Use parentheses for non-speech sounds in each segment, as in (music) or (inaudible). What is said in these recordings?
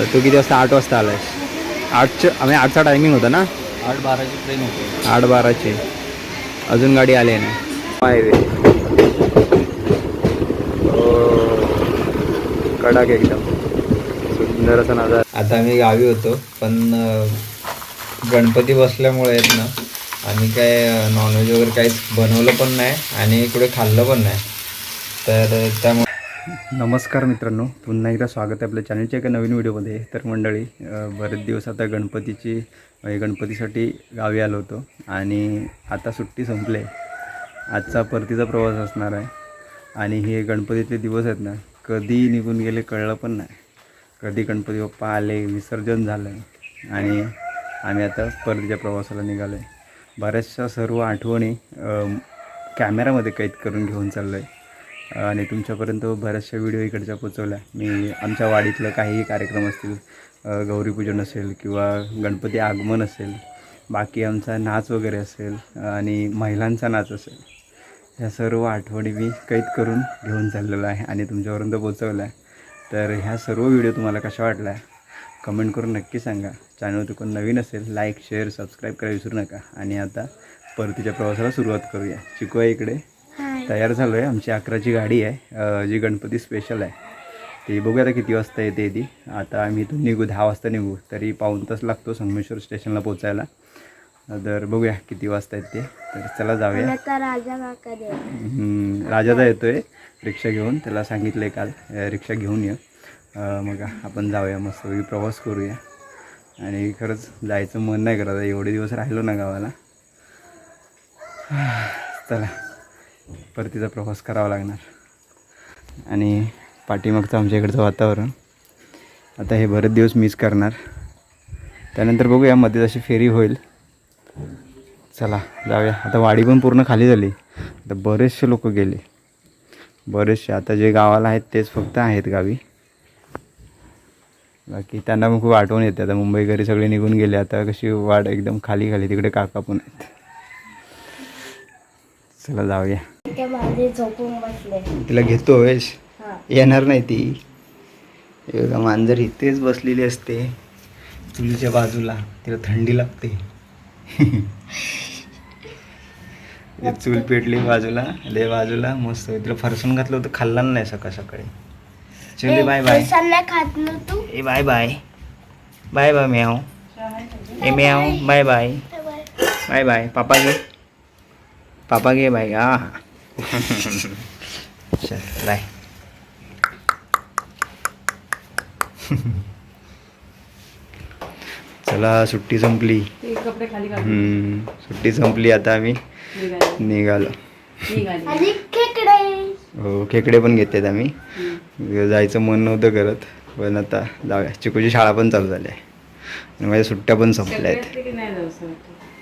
आता तू किती वाजता आठ वाजता आलायस? आठच्या आम्ही आठचा टायमिंग होता ना? आठ बाराची ट्रेन होती. आठ बाराची. अजून गाडी आली नाही हायवे कडक एकदम. सुंदर असा नजारा. आता आम्ही गावी होतो पण गणपती बसल्यामुळे आहेत ना आम्ही काय नॉनव्हेज वगैरे काहीच बनवलं पण नाही आणि इकडे खाल्लं पण नाही. तर त्यामुळे नमस्कार मित्रांनो. पुन्हा एकदा स्वागत आहे आपल्या चॅनलच्या एका नवीन व्हिडिओमध्ये तर मंडळी बरेच दिवस आता गणपतीची म्हणजे गणपतीसाठी गावी आलो होतो. आणि आता सुट्टी संपले. आजचा परतीचा प्रवास असणार आहे. आणि हे गणपतीतले दिवस आहेत ना कधी निघून गेले कळलं पण नाही. कधी गणपती बाप्पा आले विसर्जन झालं आणि आम्ही आता परतीच्या प्रवासाला निघालो आहे बऱ्याचशा सर्व आठवणी कॅमेरामध्ये कैद करून घेऊन चाललो आहे आणि तुमच्यापर्यंत बऱ्याचशा व्हिडिओ इकडच्या पोचवल्या. मी आमच्या वाडीतलं काहीही कार्यक्रम असतील गौरीपूजन असेल किंवा गणपती आगमन असेल बाकी आमचा नाच वगैरे असेल आणि महिलांचा नाच असेल ह्या सर्व आठवणी मी कैद करून घेऊन चाललेलो आहे आणि तुमच्यापर्यंत पोचवल्या आहे. तर ह्या सर्व व्हिडिओ तुम्हाला कशा वाटल्या कमेंट करून नक्की सांगा. चॅनल तू कोण नवीन असेल लाईक शेअर सबस्क्राईब करायला विसरू नका. आणि आता परतीच्या प्रवासाला सुरुवात करूया. चिकू इकडे. तयार झालो आहे. आमची अकराची गाडी आहे. जी गणपती स्पेशल आहे. ती बघूया आता किती वाजता येते ती. आता आम्ही इथून निघू दहा वाजता निघू. तरी पाऊण तास लागतो संगमेश्वर स्टेशनला पोचायला तर बघूया किती वाजता येते तर चला जाऊया. राजादा येतोय. रिक्षा घेऊन. त्याला सांगितलं आहे काल रिक्षा घेऊन ये. मग आपण जाऊया मस्त प्रवास करूया. आणि खरंच जायचं मन नाही करत. एवढे दिवस राहिलो ना गावाला. (sighs) चला. परतीचा प्रवास करावा लागणार. आणि पाठीमागचं आमच्या इकडचं वातावरण आता हे बरेच दिवस मिस करणार. त्यानंतर बघूया मध्ये जशी फेरी होईल. चला जाऊया. आता वाडी पण पूर्ण खाली झाली. आता बरेचसे लोक गेले. बरेचसे. आता जे गावाला आहेत तेच फक्त आहेत गावी. बाकी त्यांना पण खूप आठवण येते. आता मुंबईकरी सगळे निघून गेले. आता कशी वाढ एकदम खाली खाली. तिकडे काका पण आहेत. चला जाऊया. त्या माझे झोपून बसले. तिला घेतो वेश. हा. येणार नाही ती. हे बघा मांजर इथेच बसलेली असते. चुलीच्या बाजूला. तिला थंडी लागते. (laughs) हे चूल पेटली बाजूला. ले बाजूला. मस्त तिला फरसून घातलं होतं. खाल्ला नाही सकाळ सकाळी. चल बाय बाय. नाही खात ना तू? ए बाय बाय. बाय बाय म्याव ए म्याव बाय बाय. Bye bye. पापा घे पापा घे बाय हा. (laughs) चल बाय. (laughs) चला सुट्टी संपली. हम्म, सुट्टी संपली आता आम्ही. निघालो. हो खेकडे पण घेतात आम्ही. जायचं मन नव्हतं करत पण आता जाऊया. चिकूची शाळा पण चालू झाली आहे. आणि माझ्या सुट्ट्या पण संपल्या आहेत.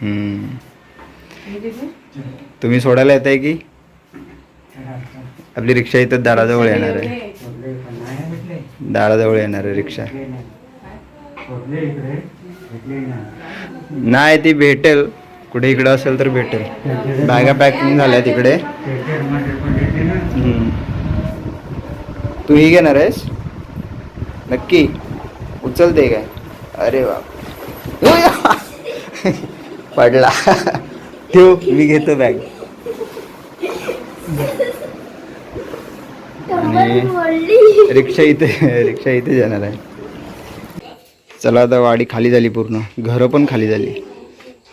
हम्म. तुम्ही सोडायला येत आहे की? आपली रिक्षा इथं दाराजवळ येणार आहे. दाराजवळ येणार आहे रिक्षा. नाही ती भेटेल. कुठे इकडं असेल तर भेटेल. बॅगा पॅकिंग झाल्या तिकडे. तू ही घेणार आहेस? नक्की. उचलते काय? अरे बाप. (laughs) पडला. (laughs) ठेव मी घेतो बॅग आणि रिक्षा इथे रिक्षा इथे जाणार आहे. चला आता वाडी खाली झाली पूर्ण. घरं पण खाली झाली.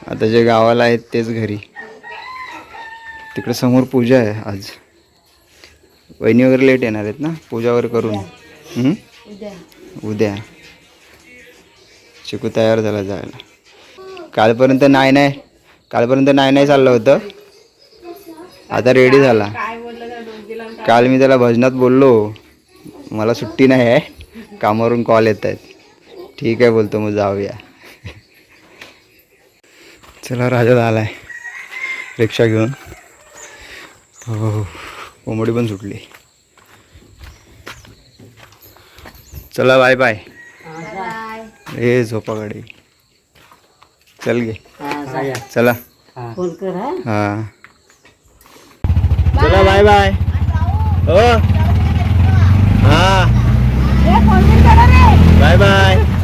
आता जे गावाला आहेत तेच घरी. तिकडे समोर पूजा आहे आज. वहिनी वगैरे लेट येणार आहेत ना? पूजा वगैरे करून? उद्या. चिकू तयार झाला जायला. कालपर्यंत नाही नाही. कालपर्यंत नाही नाही चाललं होतं. आता रेडी झाला. काल मी त्याला भजनात बोललो. मला सुट्टी नाही आहे. कामावरून कॉल येत आहेत. ठीक आहे बोलतो मग जाऊया. चला राजा आलाय रिक्षा घेऊन. हो कोंबडी पण सुटली. चला बाय बाय ए झोपा गाडी चल गे. चला. हा. चला बाय बाय. हो. हा. Bye bye.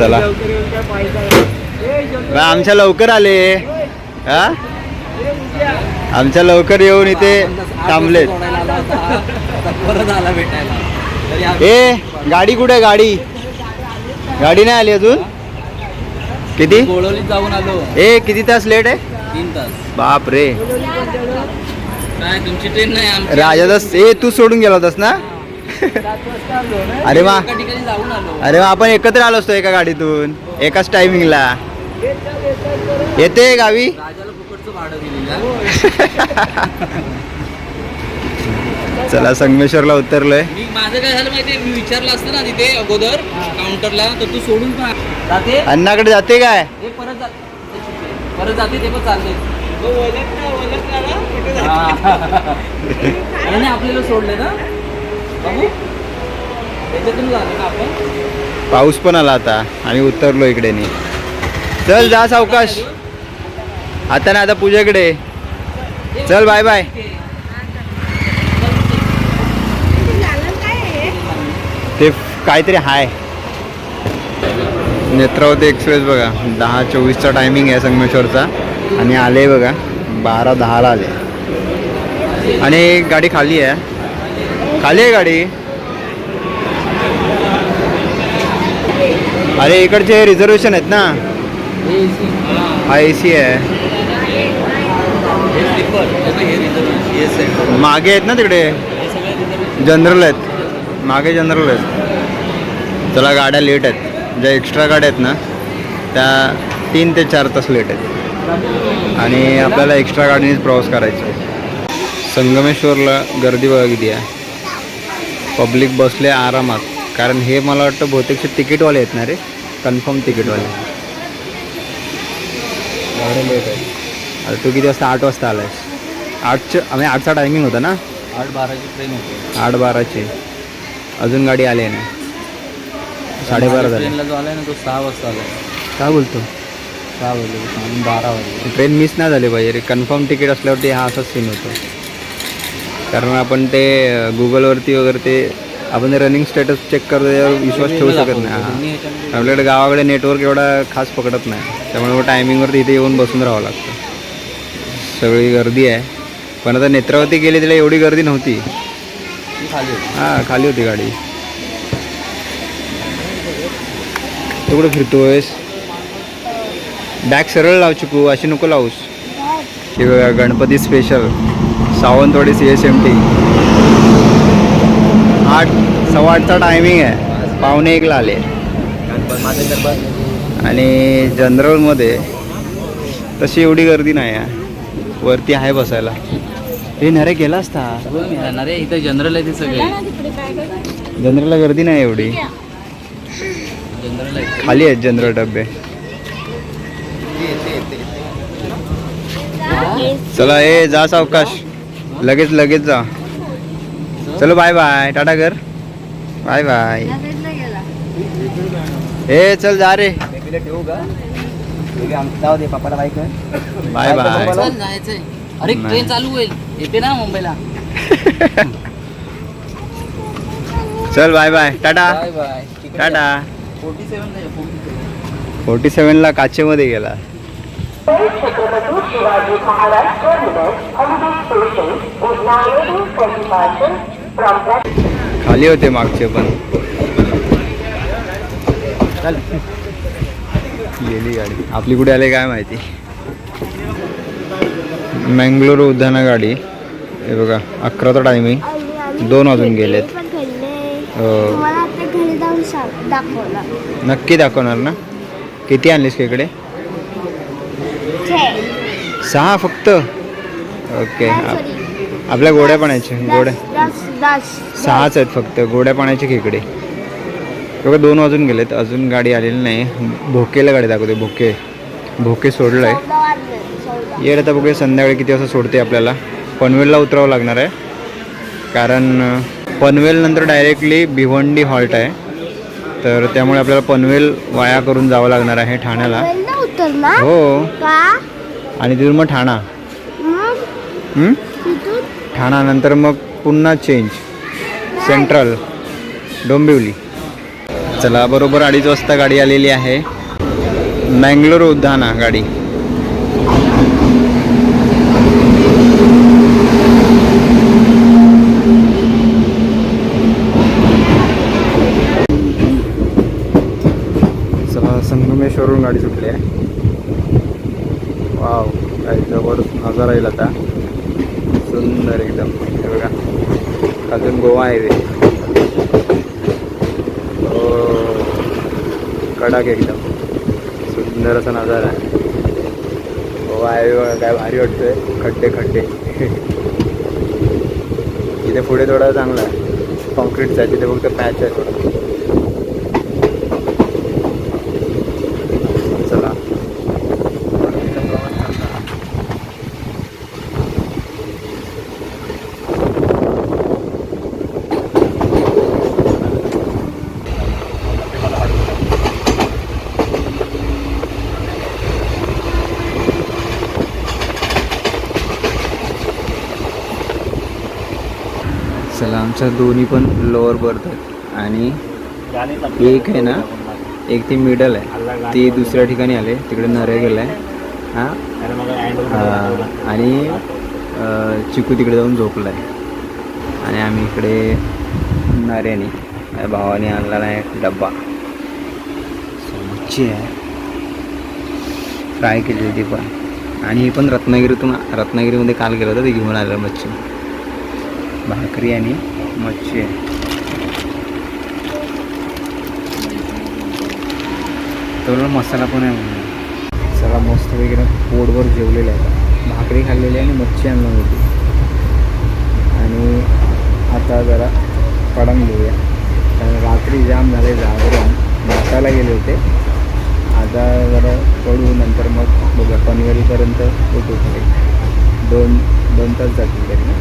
चला. आमच्या लवकर आले. हा? आमच्या लवकर येऊन इथे थांबलेत. ए गाडी कुठे गाडी? गाडी नाही आली अजून? किती? जाऊन आलो ए किती तास लेट आहे? तीन तास बाप रे. तुमची ट्रेन नाही राजादास ए तू सोडून गेला होतास ना? अरे वा. अरे वा आपण एकत्र आलो असतो एका गाडीतून. एकाच टायमिंगला येते गावी? (laughs) चला संगमेश्वरला उतरलोय. मी माझं काय झालं माहितीये? मी विचारलं असतं ना तिथे अगोदर काउंटरला तर तू सोडून जाते? अण्णाकडे जाते काय? परत जाते परत जाते ते पण चालले (laughs) आपल्याला सोडले ना? पाऊस पण आला आता आम्ही उतरलो इकडे नी चल जा सावकाश. आता ना आता पूजेकडे. चल बाय बाय ते काहीतरी हाय. नेत्रावती एक्सप्रेस बघा दहा चोवीसचा टायमिंग आहे संगमेश्वरचा. आणि आले बघा बारा दहाला आले. आणि गाडी खाली आहे. खाली आहे गाडी. अरे इकडचे रिझर्वेशन आहेत ना. हे. हा ए सी आहे मागे आहेत ना तिकडे? जनरल आहेत. मागे जनरल आहेत. चला गाड्या लेट आहेत. ज्या एक्स्ट्रा गाड्या आहेत ना त्या तीन ते चार तास लेट आहेत. आणि आपल्याला एक्स्ट्रा गाडीनेच प्रवास करायचा आहे. संगमेश्वरला गर्दी बघा किती आहे. पब्लिक बसले आरामात. कारण हे मला वाटतं बहुतेकचे तिकीटवाले आहेत ना रे? कन्फर्म तिकीटवाले. आहे. आता तू किती वाजता? आठ वाजता आलायस. आठच्या आम्ही आठचा टायमिंग होता ना? आठ बाराची ट्रेन होती. आठ बाराची. अजून गाडी आली आहे ना? साडेबारा झाले. ट्रेनला जो आलाय ना तो सहा वाजता आला. काय बोलतो? सहा वाजले आणि बारा वाजले. ट्रेन मिस नाही झाली पाहिजे रे. कन्फर्म तिकीट असल्यावरती हा असाच सीन होतो. कारण आपण ते गुगलवरती वगैरे ते आपण रनिंग स्टेटस चेक करतो त्यावर विश्वास ठेवू शकत नाही. हा. आपल्याकडे गावाकडे नेटवर्क एवढा खास पकडत नाही. त्यामुळे मग टायमिंगवरती इथे येऊन बसून राहावं लागतं. सगळी गर्दी आहे. पण आता नेत्रावती गेली तिला एवढी गर्दी नव्हती. हां खाली होती गाडी. तू कुठं फिरतोयस? बॅग सरळ लाव चिकू. अशी नको लावूस. हे बघा Ganpati special Sawantwadi C S M T आठ सव्वा आठचा टायमिंग आहे. पावणे एकला आले. आणि जनरलमध्ये तशी एवढी गर्दी नाही आहे. वरती आहे बसायला. हे नरे गेला असता. आहे इथं जनरल आहे ते सगळे. जनरलला गर्दी नाही एवढी. खाली आहेत जनरल डबे. चला ए जा सावकाश. लगेच लगेच जा. चलो बाय बाय टाटा कर. बाय बाय ए चल जा रे. बाय बाय अरे. ट्रेन चालू होईल. येते ना मुंबईला. (laughs) चल bye bye tata. Tata. Forty seven forty seven सेवनला काचेमध्ये गेला. Chhatrapati Shivaji Maharaj terminus holiday station खाली होते मागचे पण. गेली गाडी. आपली कुठे आली काय माहिती? मंगळूर उद्याना गाडी. हे बघा अकराचा टायमिंग दोन वाजून गेलेत. नक्की दाखवणार ना? किती आणलीस का इकडे? सहा फक्त? ओके. आप- आपल्या गोड्या पाण्याचे गोड्या. सहाच आहेत फक्त गोड्या पाण्याचे खेकडे. बघा दोन वाजून गेलेत अजून गाडी आलेली नाही. भोकेला गाडी दाखवते भोके. भोके सोडलं चौदा येईल आता बघूया संध्याकाळी किती वाजता सोडते आपल्याला. पनवेलला उतरावं लागणार आहे. कारण पनवेलनंतर डायरेक्टली भिवंडी हॉल्ट आहे. तर त्यामुळे आपल्याला पनवेल वाया करून जावं लागणार आहे ठाण्याला. हो. का? आणि तिथून मग ठाणा. ठाणा नंतर मग पुन्हा चेंज सेंट्रल डोंबिवली. चला बरोबर अडीच वाजता गाडी आलेली आहे. मँगलोर उद्याना गाडी चला संगमेश्वरून गाडी सुटली आहे वाव काय जबरदस्त नजारा येईल आता सुंदर एकदम हे बघा अजून गोवा हायवे हो कडक एकदम. सुंदर असा नजारा आहे. गोवा काय भारी वाटतोय. खड्डे खड्डे. (laughs) इथे पुढे थोडा चांगला आहे. कॉन्क्रीटचा आहे तिथे फक्त पॅच आहे थोडा चला चला दोन्ही पण लोअर बर्थ आहेत. आणि एक आहे ना एक ती मिडल आहे. ती दुसऱ्या ठिकाणी आले तिकडे नरे गेलाय. हां? आणि चिकू तिकडे जाऊन झोपलाय. आणि आम्ही इकडे नऱ्याने माझ्या भावाने आणला नाही डब्बा. मच्छी आहे. फ्राय केली होती पण. आणि ही पण रत्नागिरीतून रत्नागिरीमध्ये काल गेलं होतं ते घेऊन आलं मच्छी. भाकरी आणि मच्छी. आहे तर मसाला पण आहे म्हणून. चला मस्त वगैरे पोटभर जेवलेलं आहे. भाकरी खाल्लेली आहे आणि मच्छी आणली होती. आणि आता जरा पडंग घेऊया. कारण रात्री जाम झाले जागरण. नाचायला गेले होते. आता जरा पडू नंतर मग बघा पनवेलपर्यंत उठू तरी. दोन दोन तास जातील तरी ना?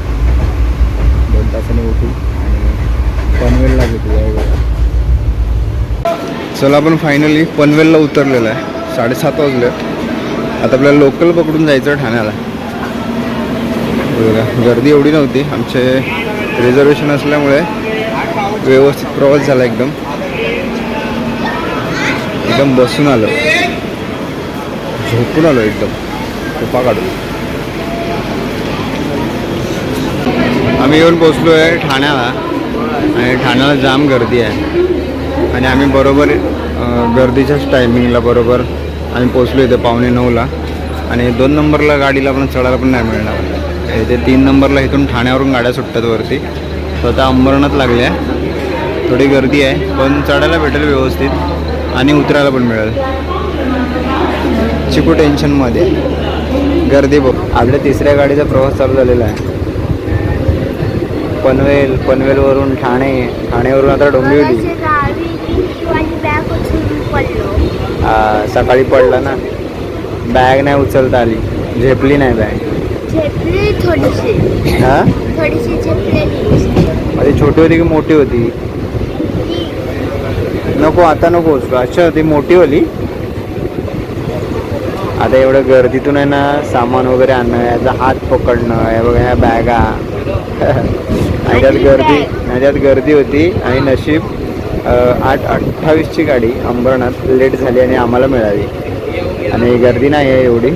दोन तासाने उठू. पनवेलला भेटू चला आपण फायनली पनवेलला उतरलेलं आहे. साडेसात वाजले. आता आपल्याला लोकल पकडून जायचं आहे ठाण्याला. बघा गर्दी एवढी नव्हती. आमचे रिझर्वेशन असल्यामुळे व्यवस्थित प्रवास झाला एकदम. एकदम बसून आलो. झोपून आलो एकदम. कृपा काढून. आम्ही येऊन पोचलो आहे ठाण्याला. आणि ठाण्याला जाम गर्दी आहे. आणि आम्ही बरोबर गर्दीच्याच टायमिंगला बरोबर आम्ही पोचलो इथे पावणे नऊला. आणि दोन नंबरला गाडीला पण चढायला पण नाही मिळणार. इथे तीन नंबरला इथून ठाण्यावरून गाड्या सुटतात वरती. स्वतः अंबरनाथ लागल्या थोडी गर्दी आहे पण चढायला भेटेल व्यवस्थित आणि उतरायला पण मिळेल. चिकू टेन्शनमध्ये गर्दी बघ. आपल्या तिसऱ्या गाडीचा प्रवास चालू झालेला आहे. पनवेल पनवेलवरून ठाणे ठाणेवरून आता डोंबिवली. सकाळी पडला ना. बॅग नाही उचलता आली. झेपली नाही बॅग. हा? ती छोटी होती की मोठी होती? नको आता नको. उचलू अच्छा ती मोठी होली आता एवढं गर्दीतून आहे ना सामान वगैरे आणणं याचा हात पकडणं हे बघा ह्या बॅगा. (laughs) आणि त्यात गर्दी आणि त्यात गर्दी होती आणि नशीब आठ अठ्ठावीसची गाडी अंबरनाथ लेट झाली आणि आम्हाला मिळाली. आणि गर्दी नाही आहे एवढी.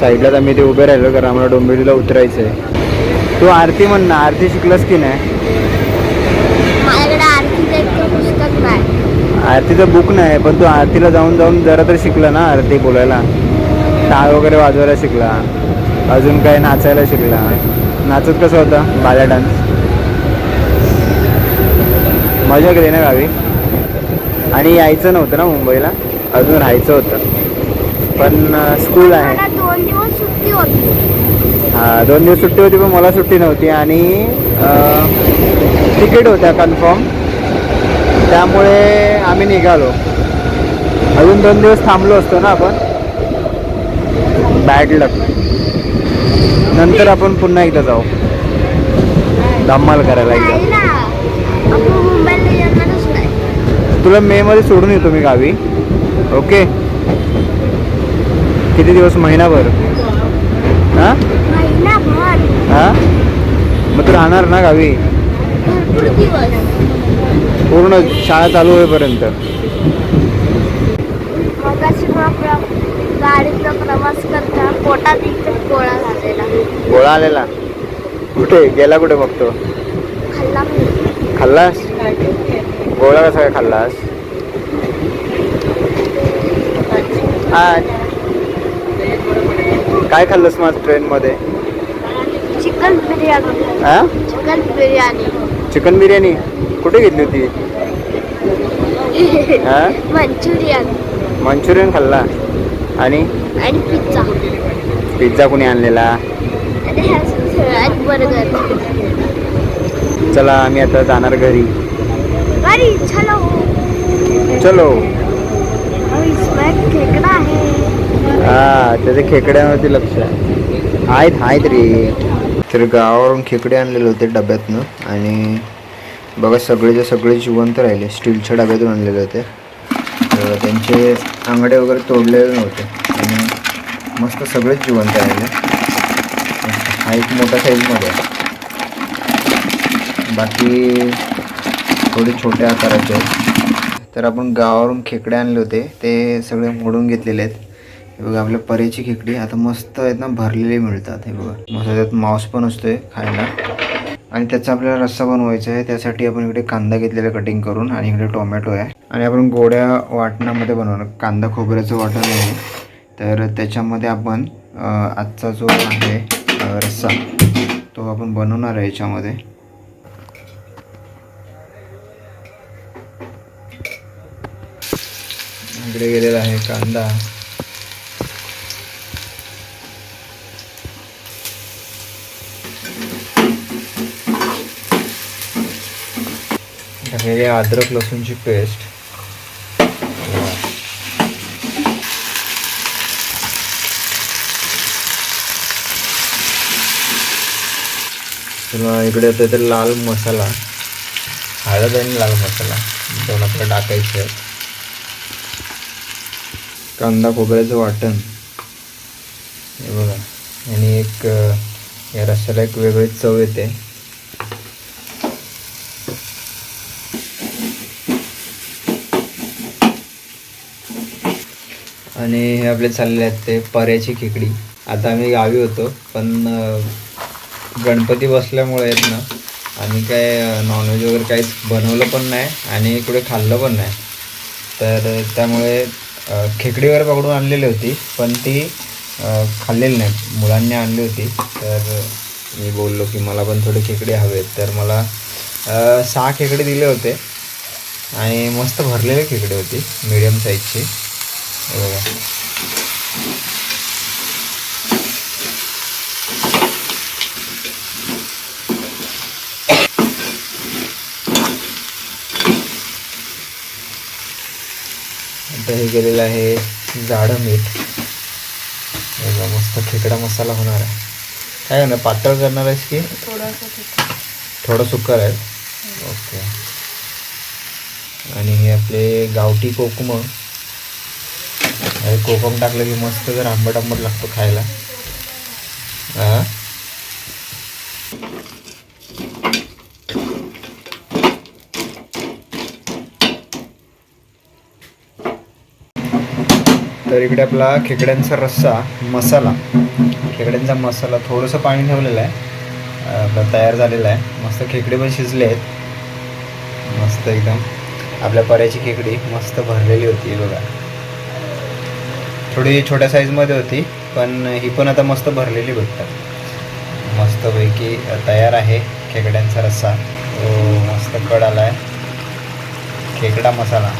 साईडलाच आम्ही ते उभे राहिलो कारण आम्हाला डोंबिवलीला उतरायचं आहे. तू आरती म्हण ना आरती शिकलास की नाही? आरतीचं बुक नाही पण तू आरतीला जाऊन जाऊन जरा तरी शिकला ना आरती बोलायला. टाळ वगैरे वाजवायला शिकला. अजून काय नाचायला शिकला. नाचत कसं होता? बाल्या डान्स मजा केली ना गावी? आणि यायचं नव्हतं ना मुंबईला. अजून राहायचं होतं. पण स्कूल आहे. हा दोन दिवस सुट्टी होती पण मला सुट्टी नव्हती. आणि तिकीट होत्या कन्फर्म त्यामुळे आम्ही निघालो. अजून दोन दिवस थांबलो असतो ना आपण? बॅड लक नंतर आपण पुन्हा एकदा जाऊ. धम्माल करायला एकदा. तुला मे मध्ये सोडून येतो मी गावी. ओके? किती दिवस? महिनाभर. हां? हां? मग तू राहणार ना गावी. पूर्ण शाळा चालू होईपर्यंत मगाशी मग प्र- गाडीचा प्रवास करता पोटात एकदम गोळा झालेला. गोळा आलेला? कुठे? गेला कुठे बघतो खाल्ला खाल्लास? गोळा कसा काय खाल्लास? काय खाल्लंस मग ट्रेनमध्ये? चिकन बिर्याणी. हा चिकन बिर्याणी. चिकन बिर्याणी? कुठे घेतली होती? (laughs) हा मंचुरियन. मंचुरियन खाल्ला. आणि? आणि पिझ्झा. पिझ्झा कुणी आणलेला? चला आम्ही आता जाणार घरी. चलो. हा त्याच्या खेकड्यावरती लक्ष आहे. आहेत आहेत रे. तर गावावरून खेकडे आणलेले होते डब्यातनं आणि बघा सगळेचे सगळे जिवंत राहिले. स्टीलच्या डब्यातून आणलेले होते. तर त्यांचे आंगडे वगैरे तोडलेले नव्हते. मस्त सगळेच जिवंत राहिले हा. एक मोठा साईजमध्ये आहे. बाकी थोडे छोट्या आकाराचे आहेत. तर आपण गावावरून खेकडे आणले होते. ते सगळे मोडून घेतलेले आहेत. हे बघा आपल्या परेची खेकडी. आता मस्त आहेत ना भरलेली मिळतात. हे बघा. मस्त त्यात मांस पण असतोय खायला. आणि त्याचा आपल्याला रस्सा बनवायचा आहे. त्यासाठी आपण इकडे कांदा घेतलेला कटिंग करून आणि इकडे टोमॅटो आहे. आणि आपण गोड्या वाटणामध्ये बनवणार. कांदा खोबऱ्याचं वाटण आहे. तर त्याच्यामध्ये आपण आजचा जो आहे रस्सा तो आपण बनवणार आहे याच्यामध्ये. इकडे गेलेला आहे कांदा. टाकलेली अद्रक लसूणची पेस्ट किंवा इकडे येतो तर लाल मसाला हळद आणि लाल मसाला दोन आपल्याला टाकायचे आहेत. कांदा खोबऱ्याचं वाटण. हे बघा. आणि एक या रस्त्याला एक वेगळी चव येते. आणि हे आपले चालले आहेत ते पर्याची खेकडी. आता आम्ही गावी होतो पण गणपती बसल्यामुळे आहेत ना आम्ही काय नॉनव्हेज वगैरे काहीच बनवलं पण नाही आणि कुठे खाल्लं पण नाही. तर त्यामुळे खेकडी वगैरे पकडून आणलेली होती पण ती खाल्लेली नाही. मुलांनी आणली होती. तर मी बोललो की मला पण थोडे खेकडे हवेत. तर मला सहा खेकडे दिले होते. आणि मस्त भरलेले खेकडे होती मीडियम साईजची बघा. आता हे गेलेलं आहे जाडं मीठ. मस्त खेकडा मसाला होणार आहे. काय करणार पातळ करणार आहेस की? थोडं सुकर आहे ओके. आणि हे आपले गावठी कोकम. कोकम टाकलं की मस्त जर आंबट आंबट लागतो खायला. हा तर इकडे आपला खेकड्यांचा रस्सा मसाला. खेकड्यांचा मसाला थोडंसं पाणी ठेवलेलं आहे. आपला तयार झालेला आहे. मस्त खेकडे पण शिजले आहेत. मस्त एकदम. आपल्या पर्याची खेकडी मस्त भरलेली होती बघा. थोडी छोट्या साईजमध्ये होती पण ही पण आता मस्त भरलेली भेटतात. मस्तपैकी तयार आहे खेकड्यांचा रस्सा. तो मस्त कड आला आहे खेकडा मसाला.